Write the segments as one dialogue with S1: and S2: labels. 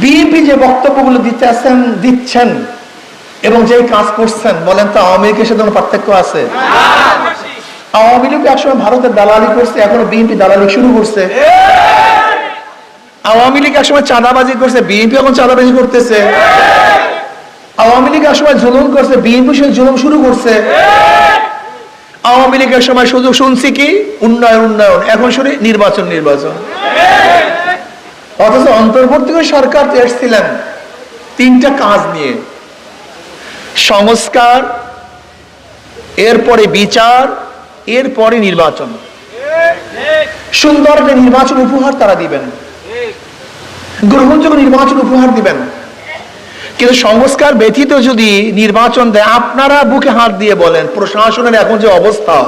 S1: BNP যে বক্তব্যগুলো দিতে আসেন দিচ্ছেন এবং যে কাজ করছেন, বলেন তো আওয়ামী লীগের সাথে পার্থক্য আছে? আওয়ামী লীগ একসময় ভারতের দালালি করছে, এখনও বিএনপি দালালি শুরু করছে। আওয়ামী লীগ একসময় চাঁদাবাজি করছে, বিএনপি এখন চাঁদাবাজি করতেছে। আওয়ামী লীগ একসময় জুলুম করছে, বিএনপি সেই জুলুম শুরু করছে। আওয়ামী লীগের সময় শুধু শুনছি কি? উন্নয়ন উন্নয়ন। এখন শুনি নির্বাচন নির্বাচন। অথচ অন্তর্বর্তী সরকার এসেছিলেন তিনটা কাজ নিয়ে। সংস্কার, এরপরে বিচার, এরপরে নির্বাচন। সুন্দর একটা নির্বাচন উপহার তারা দিবেন। গ্রহণযোগ্য নির্বাচন উপহার দিবেন। কিন্তু সংস্কার ব্যতীত যদি নির্বাচন দেয়, আপনারা বুকে হাত দিয়ে বলেন, প্রশাসনের এখন যে অবস্থা,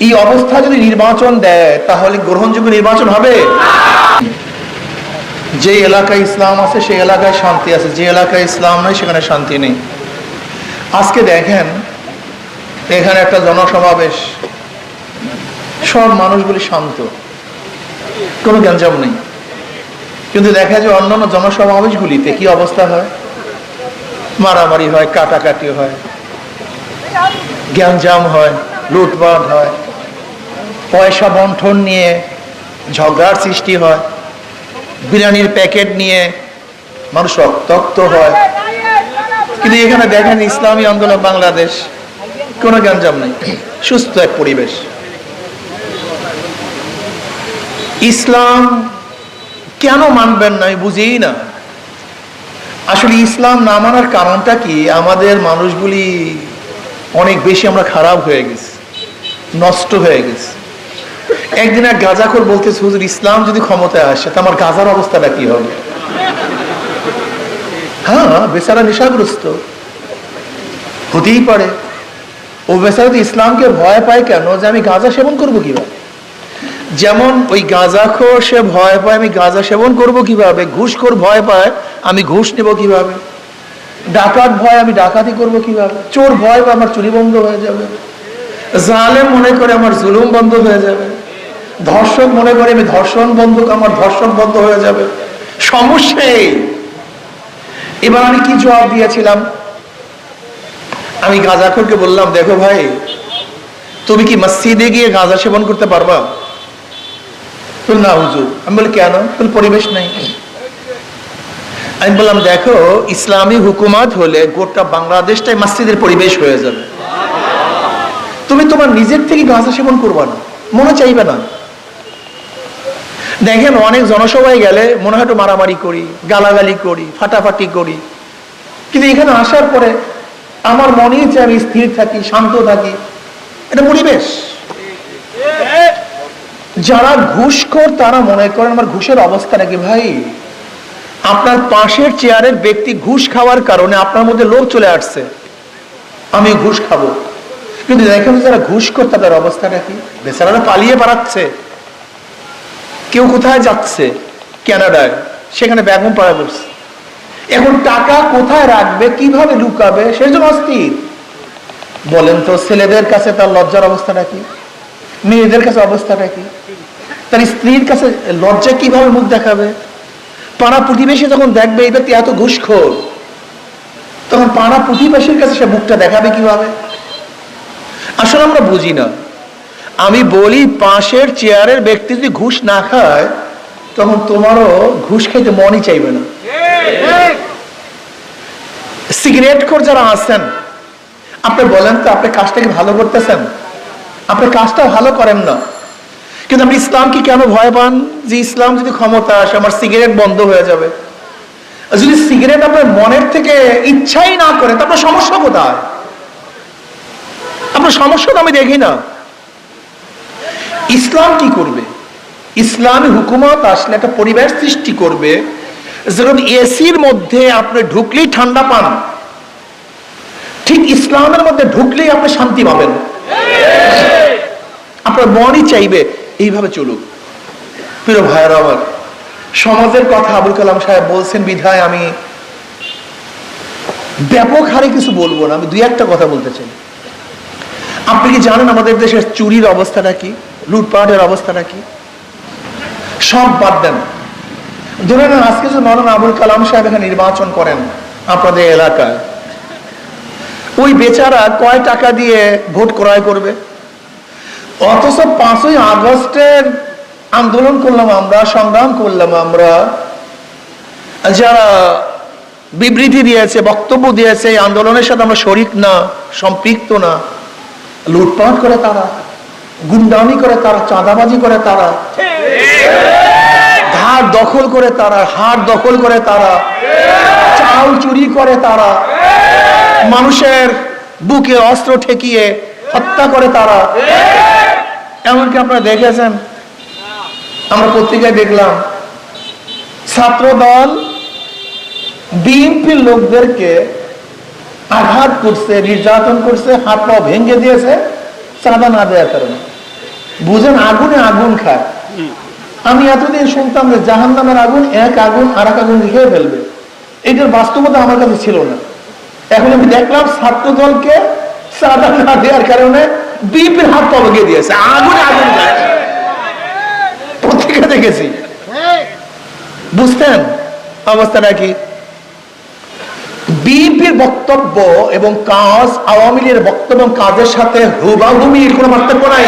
S1: এই অবস্থা যদি নির্বাচন দেয়, তাহলে গ্রহণযোগ্য নির্বাচন হবে? যে এলাকায় ইসলাম আছে, সেই এলাকায় শান্তি আছে। যে এলাকায় ইসলাম নেই, সেখানে শান্তি নেই। আজকে দেখেন, এখানে একটা জনসমাবেশ। সব মানুষগুলি শান্ত। কোনো গ্যাঞ্জাম নেই। কিন্তু দেখা যায় অন্যান্য জনসমাবেশগুলিতে কি অবস্থা হয়? মারামারি হয়, কাটাকাটি হয়। গ্যাঞ্জাম হয়, লুটপাট হয়। পয়সা বন্টন নিয়ে ঝগড়ার সৃষ্টি হয়। বিরিয়ানির প্যাকেট নিয়ে মানুষ রক্তাক্ত হয়। কিন্তু এখানে দেখেন ইসলামী আন্দোলন বাংলাদেশ, কোনো গ্যাঞ্জাম নেই, সুস্থ এক পরিবেশ। ইসলাম কেন মানবেন না আমি বুঝিই না। আসলে ইসলাম না মানার কারণটা কি? আমাদের মানুষগুলি অনেক বেশি আমরা খারাপ হয়ে গেছি, নষ্ট হয়ে গেছি। একদিন এক গাজাখোর বলতেছে, হুজুর, ইসলাম যদি ক্ষমতায় আসে, তা আমার গাজার অবস্থাটা কি হবে? হ্যাঁ বেচারা নেশাগ্রস্ত। হতেই পারে। ও বেচারা তো ইসলামকে ভয় পায় কেন? যে আমি গাঁজা সেবন করব কীভাবে? যেমন ওই গাঁজাখোর সে ভয় পায়, আমি গাঁজা সেবন করব কীভাবে? ঘুষখোর ভয় পায়, আমি ঘুষ নেব কীভাবে? ডাকাত ভয়, আমি ডাকাতি করব কীভাবে? চোর ভয় পায়, আমার চুরি বন্ধ হয়ে যাবে। জালেম মনে করে আমার জুলুম বন্ধ হয়ে যাবে। ধর্ষক মনে করে আমি ধর্ষণ বন্ধ আমার ধর্ষণ বন্ধ হয়ে যাবে। সমস্যা এবার আমি কি জবাব দিয়েছিলাম? আমি গাঁজাখোরকে বললাম, দেখো ভাই, তুমি কি মসজিদে গিয়ে গাঁজা সেবন করতে পারবা? না হুজুর। আমি বলি, কেন? পরিবেশ নেই। আমি বললাম, দেখো, ইসলামী হুকুমাত হলে গোটা বাংলাদেশটাই মসজিদের পরিবেশ হয়ে যাবে। তুমি তোমার নিজের থেকে গাঁজা সেবন করবা না, মনে চাইবে না। দেখেন অনেক জনসভায় গেলে মনে হয় মারামারি করি, গালাগালি করি, ফাটাফাটি করি। কিন্তু এখানে আসার পরে আমার মনে যে আমি স্থির থাকি, শান্ত থাকি, এটা পরিবেশ। যারা ঘুষখোর, তারা মনে করেন আমার ঘুষের অবস্থা নাকি ভাই? আপনার পাশের চেয়ারের ব্যক্তি ঘুষ খাওয়ার কারণে আপনার মধ্যে লোভ চলে আসছে। আমি ঘুষ খাব। কিন্তু দেখেন যারা ঘুষখোর, তাদের অবস্থাটা কি বেচারারা পালিয়ে পারাচ্ছে কেউ কোথায় যাচ্ছে? ক্যানাডায়। সেখানে ব্যাগম পাড়া করছে এখন টাকা কোথায় রাখবে? কীভাবে লুকাবে? সেজন্য অস্থির। বলেন তো, ছেলেদের কাছে তার লজ্জার অবস্থাটা কি? মেয়েদের কাছে অবস্থাটা কি? তার স্ত্রীর কাছে লজ্জা কীভাবে মুখ দেখাবে? পাড়া প্রতিবেশী যখন দেখবে, এই ব্যক্তি এত ঘুষখোর, তখন পাড়া প্রতিবেশীর কাছে সে মুখটা দেখাবে কীভাবে? আসলে আমরা বুঝি না। আমি বলি পাশের চেয়ারের ব্যক্তি যদি ঘুষ না খায়, তখন তোমারও ঘুষ খাইতে মনই চাইবে না। সিগারেট খোর যারা আছেন, আপনি বলেন তো আপনি কাজটা কি ভালো করতেছেন? আপনি কাজটা ভালো করেন না। কিন্তু আপনি ইসলামকে কেন ভয় পান? যে ইসলাম যদি ক্ষমতা আসে, আমার সিগারেট বন্ধ হয়ে যাবে। যদি সিগারেট আপনার মনের থেকে ইচ্ছাই না করে তা আপনার সমস্যা কোথায়? আপনার সমস্যা তো আমি দেখি না। ইসলাম কি করবে? ইসলামী হুকুমত আসলে একটা পরিবেশ সৃষ্টি করবে, যেরকম এসির মধ্যে আপনি ঢুকলেই ঠান্ডা পান, ঠিক ইসলামের মধ্যে ঢুকলেই আপনি শান্তি পাবেন। আপনার মনই চাইবে, এইভাবে চলুক। প্রিয় ভাইয়েরা আমার, সমাজের কথা আবুল কালাম সাহেব বলছেন, বিধায় আমি ব্যাপক হারে কিছু বলব না, আমি দুই একটা কথা বলতে চাই। আপনি কি জানেন আমাদের দেশের চুরির অবস্থাটা কি? লুটপাটের অবস্থাটা কি? সব বাদ দেন। ধরে নেন, আজকে যে মৌলানা আবুল কালাম সাহেব এখানে নির্বাচন করেন আপনাদের এলাকায়, ওই বেচারা কয় টাকা দিয়ে ভোট ক্রয় করবে? অথচ পাঁচই আগস্টের আন্দোলন করলাম আমরা, সংগ্রাম করলাম আমরা, যারা বিবৃতি দিয়েছে, বক্তব্য দিয়েছে, এই আন্দোলনের সাথে আমরা শরিক না, সম্পৃক্ত না, লুটপাট করে তারা। গুন্ডামি করে তারা, চাঁদাবাজি করে তারা ধার দখল করে তারা, হাট দখল করে তারা, চাল চুরি করে তারা, মানুষের বুকে অস্ত্র ঠেকিয়ে হত্যা করে তারা। এমনকি আপনারা দেখেছেন, আমরা পত্রিকায় দেখলাম ছাত্র দল বিএনপির লোকদেরকে আঘাত করছে, নির্যাতন করছে হাত পা ভেঙে দিয়েছে। চাঁদা না দেওয়ার কারণে। বুঝেন আগুনে আগুন খায়। আমি এতদিন শুনতাম যে জাহান নামের আগুন এক আগুন আর এক আগুন খেয়ে ফেলবে। এটার বাস্তবতা আমার কাছে ছিল না। এখন আমি দেখলাম ছাত্র দলকে চাঁদা না দেওয়ার কারণে বিএনপির হাত ভেঙে দিয়েছে। আগুনে আগুন খায়। পত্রিকা দেখেছি। বুঝতেন অবস্থাটা কি? বিএনপির বক্তব্য এবং কাজ আওয়ামী লীগের বক্তব্য এবং কাজের সাথে হুবাহুমির কোনো পার্থক্য নাই।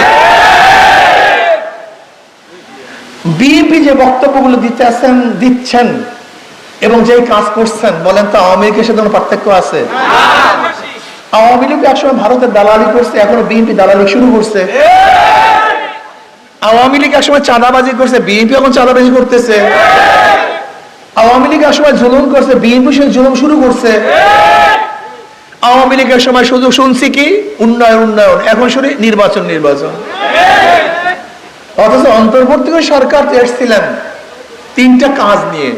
S1: বিএনপি যে বক্তব্যগুলো দিতে আছেন, দিচ্ছেন এবং যে কাজ করছেন, বলেন তো আওয়ামী লীগের সাথে কোনো পার্থক্য আছে? আওয়ামী লীগ একসময় ভারতের দালালি করছে, এখনও বিএনপি দালালি শুরু করছে। আওয়ামী লীগ একসময় চাঁদাবাজি করছে, বিএনপি এখন চাঁদাবাজি করতেছে। আওয়ামী লীগ সময় জুলুম করছে, বিএনপি সে জুলুম শুরু করছে। আওয়ামী লীগের সময় শুধু শুনছি কি? উন্নয়ন উন্নয়ন। এখন শুনি নির্বাচন নির্বাচন। অথচ অন্তর্বর্তী সরকার এসেছিলেন তিনটা কাজ নিয়ে।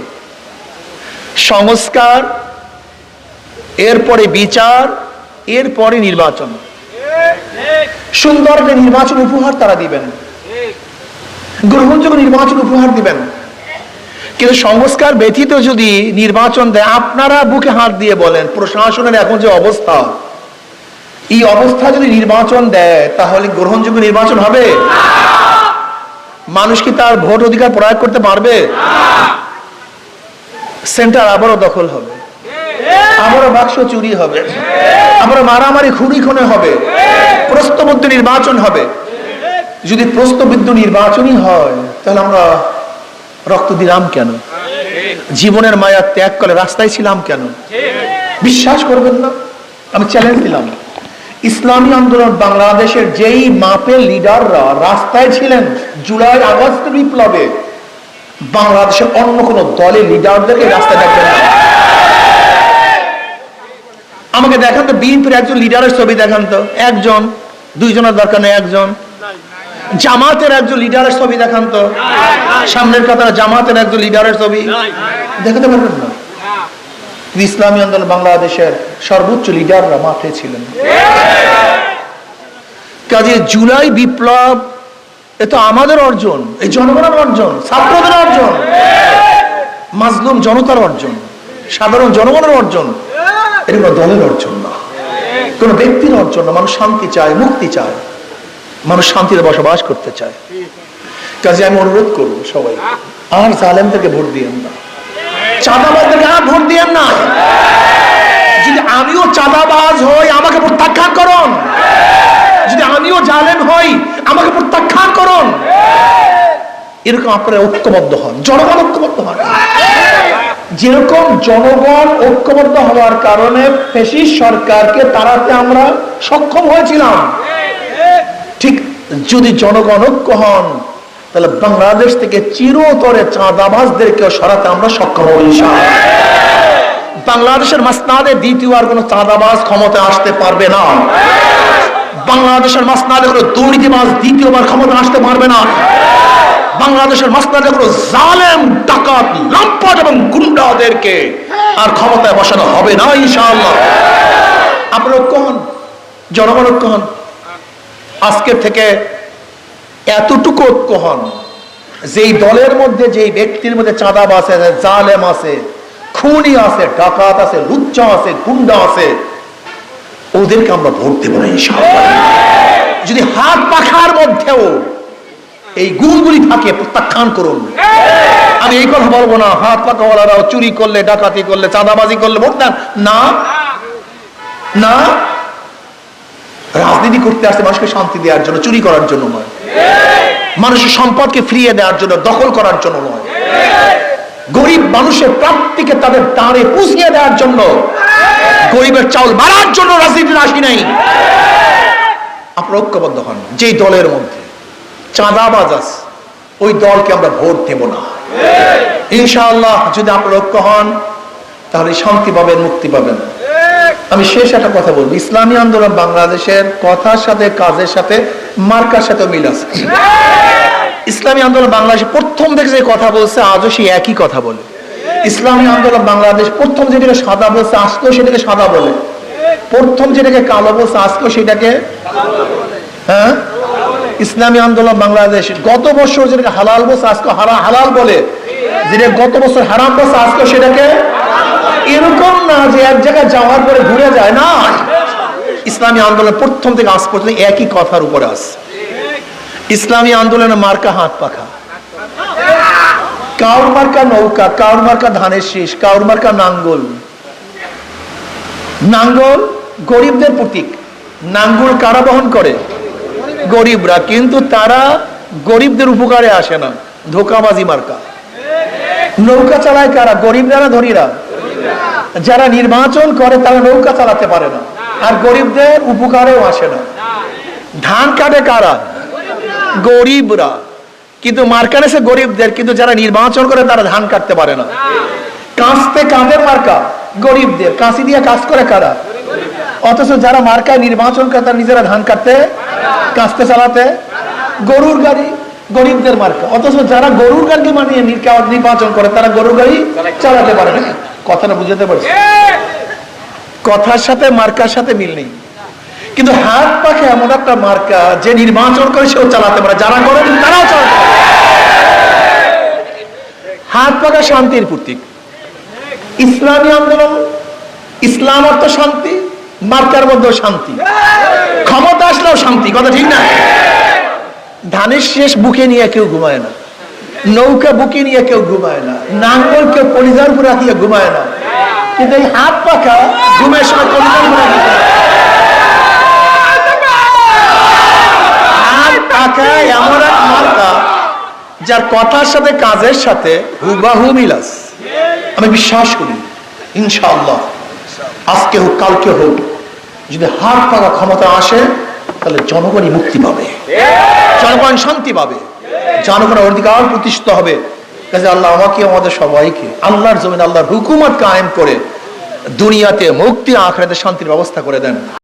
S1: সংস্কার, এরপরে বিচার, এরপরে নির্বাচন। সুন্দর নির্বাচন উপহার তারা দিবেন। গ্রহণযোগ্য নির্বাচন উপহার দিবেন। কিন্তু সংস্কার ব্যতীত যদি নির্বাচন দেয়, আপনারা বুকে হাত দিয়ে বলেন, প্রশাসনের এখন যে অবস্থা, এই অবস্থা যদি নির্বাচন দেয়, তাহলে গ্রহণযোগ্য নির্বাচন হবে? মানুষ কি তার ভোট অধিকার প্রয়োগ করতে পারবে? সেন্টার আবারও দখল হবে। আবারও বাক্স চুরি হবে। আবারও মারামারি খুনি খুনে হবে। প্রস্তবদ্ধ নির্বাচন হবে। যদি প্রস্তবিদ্ধ নির্বাচনই হয়, তাহলে আমরা রক্ত দিলাম কেন? জীবনের মায়া ত্যাগ করে রাস্তায় ছিলাম কেন? বিশ্বাস করবেন না, আমি চ্যালেঞ্জ দিলাম। ইসলামী আন্দোলন বাংলাদেশের যেই মাপের লিডাররা রাস্তায় ছিলেন, জুলাই আগস্ট বিপ্লবে বাংলাদেশের অন্য কোন দলের লিডারদেরকে রাস্তায় দেখবেন না। আমাকে দেখান তো, বিএনপির একজন লিডারের ছবি দেখান তো, একজন, দুইজনের দরকার নেই, একজন। জামাতের একজন লিডারের ছবি দেখান তো। সামনের কাতারে জামাতের একজন লিডারের ছবি। দেখাতে পারবেন না? ইসলামী আন্দোলন বাংলাদেশের সর্বোচ্চ লিডাররা মাঠে ছিলেন। কাজে জুলাই বিপ্লব, এ তো আমাদের অর্জন এই জনগণের অর্জন, ছাত্রদের অর্জন, মাজলুম জনতার অর্জন, সাধারণ জনগণের অর্জন। এটা কোনো দলের অর্জন না। কোনো ব্যক্তির অর্জন না। মানুষ শান্তি চায়, মুক্তি চায়। মানুষ শান্তিতে বসবাস করতে চায়। কাজে আমি অনুরোধ করব সবাই, আর জালেমদেরকে ভোট দিয়েন না। চাঁদাবাজদেরকে আর ভোট দিয়েন না। যদি আমিও চাঁদাবাজ হই, আমাকে প্রত্যাখ্যান করুন। যদি আমিও জালেম হই, আমাকে প্রত্যাখ্যান করুন। এরকম আপনারা ঐক্যবদ্ধ হন। জনগণ ঐক্যবদ্ধ হন। যেরকম জনগণ ঐক্যবদ্ধ হওয়ার কারণে ফেসিস সরকারকে তাড়াতে আমরা সক্ষম হয়েছিলাম। যদি জনগণ ঐক্য হন, তাহলে বাংলাদেশ থেকে চিরতরে চাঁদাবাজদেরকে সরাতে আমরা সক্ষম ইনশাআল্লাহ। বাংলাদেশের মাসনাদে দ্বিতীয় আর কোনো চাঁদাবাজ ক্ষমতা আসতে পারবে না। বাংলাদেশের মাসনাদে কোনো দুর্নীতিবাজ দ্বিতীয়বার ক্ষমতা আসতে পারবে না। বাংলাদেশের মাসনাদে কোনো জালেম, ডাকাত, লম্পট এবং গুন্ডাদেরকে আর ক্ষমতায় বসানো হবে না, ইনশাআল্লাহ। আপনারা ঐক্য হন, জনগণ ঐক্য হন। আজকের থেকে এতটুকু ঐক্য হন, যেই দলের মধ্যে, যেই ব্যক্তির মধ্যে চাঁদাবাজ আছে, জালেম আছে, খুনি আছে, ডাকাত আছে, লুচ্চা আছে, গুন্ডা আছে, ওদেরকে আমরা ভোট দেবো না। যদি হাত পাখার মধ্যেও এই গুণগুলি থাকে, প্রত্যাখ্যান করুন। আমি এই কথা বলব না, হাত পাকাওয়ালারাও চুরি করলে, ডাকাতি করলে, চাঁদাবাজি করলে ভোট দেন। না। না। রাজনীতি করতে আসছে মানুষকে শান্তি দেওয়ার জন্য, চুরি করার জন্য নয়। মানুষের সম্পদকে ফিরিয়ে দেওয়ার জন্য, দখল করার জন্য নয়। গরিব মানুষের প্রাপ্তিকে তাদের দাঁড়ে পুষিয়ে দেওয়ার জন্য, গরিবের চাউল মারার জন্য রাজনীতিতে আসি নাই। আপনারা ঐক্যবদ্ধ হন, যেই দলের মধ্যে চাঁদাবাজ আছে, ওই দলকে আমরা ভোট দেব না। ইনশাআল্লাহ, যদি আপনারা ঐক্য হন, তাহলে শান্তি পাবেন, মুক্তি পাবেন। আমি শেষ একটা কথা বলব। ইসলামী আন্দোলন বাংলাদেশের কথার সাথে, কাজের সাথে, মার্কার সাথে মিল আছে। ইসলামী আন্দোলন বাংলাদেশ প্রথম থেকে যে কথা বলছে, আজও সেই একই কথা বলে। ইসলামী আন্দোলন বাংলাদেশ প্রথম যেটাকে সাদা বলছে, আজকেও সেটাকে সাদা বলে। প্রথম যেটাকে কালো বলছে, আজকেও সেটাকে হ্যাঁ? ইসলামী আন্দোলন বাংলাদেশ গত বছর যেটাকে হালাল বলছে আজকে হালাল বলে। যেটা গত বছর হারাম বলছে আজকে সেটাকে এরকম না যে এক জায়গায় যাওয়ার পরে ঘুরে যায়, না। ইসলামী আন্দোলন প্রথম থেকে আজ পর্যন্ত একই কথার উপরে আছে। ইসলামী আন্দোলনের মার্কা হাত পাখা। কাউর মার্কা নৌকা, কাউর মার্কা ধানের শীষ, কাউর মার্কা নাঙ্গল। নাঙ্গল গরিবদের প্রতীক। নাঙ্গল কারা বহন করে? গরিবরা। কিন্তু তারা গরিবদের উপকারে আসে না। ধোকাবাজি মার্কা। নৌকা চালায় কারা? গরিবরা না ধনীরা? যারা নির্বাচন করে তারা নৌকা চালাতে পারে না। আর গরিবদের উপকারেও আসে না। ধান কাটে কারা? গরিবরা। কিন্তু মার্কার এসে গরিবদের, কিন্তু যারা নির্বাচন করে তারা ধান কাটতে পারে না। কাঁচতে কাঁদের মার্কা, গরিবদের। কাঁচি দিয়ে কাজ করে কারা? অথচ যারা মার্কায় নির্বাচন করে তারা নিজেরা ধান কাটতে, কাঁচতে চালাতে। গরুর গাড়ি, গরিবদের মার্কা। অথচ যারা গরুর গাড়ি মানিয়ে নির্বাচন করে তারা গরুর গাড়ি চালাতে পারে না। কথাটা বুঝাতে পারছি? কথার সাথে মার্কার সাথে মিল নেই। কিন্তু হাত পাখে এমন একটা মার্কা যে নির্বাচন করে সেও চালাতে পারে। যারা করে তারাও চালাতে পারে। হাত পাখা শান্তির প্রতীক। ইসলামী আন্দোলন, ইসলাম অর্থ শান্তি, মার্কার মধ্যেও শান্তি। ক্ষমতা আসলেও শান্তি, কথা ঠিক না? ধানের শেষ বুকে নিয়ে কেউ ঘুমায় না। নৌকা বুকে নিয়ে কেউ ঘুমায় না নাঙ্গল কেউ কলিজার উপরে রাখিয়ে ঘুমায় না। কিন্তু এই হাত পাখা ঘুমের সময় কলিজার উপরে হাত এমন এক মার্কা যার কথার সাথে কাজের সাথে হুবাহু মিল আমি বিশ্বাস করি, ইনশাআল্লাহ, আজকে হোক, কালকে হোক, যদি হাত পাকা ক্ষমতা আসে, তাহলে জনগণই মুক্তি পাবে। জনগণ শান্তি পাবে। জনগণের অধিকার প্রতিষ্ঠিত হবে। কাজে আল্লাহ আমাকে, আমাদের সবাইকে, আল্লাহর জমিন আল্লাহর হুকুমত কায়েম করে দুনিয়াতে মুক্তি আখড়াতে শান্তির ব্যবস্থা করে দেন।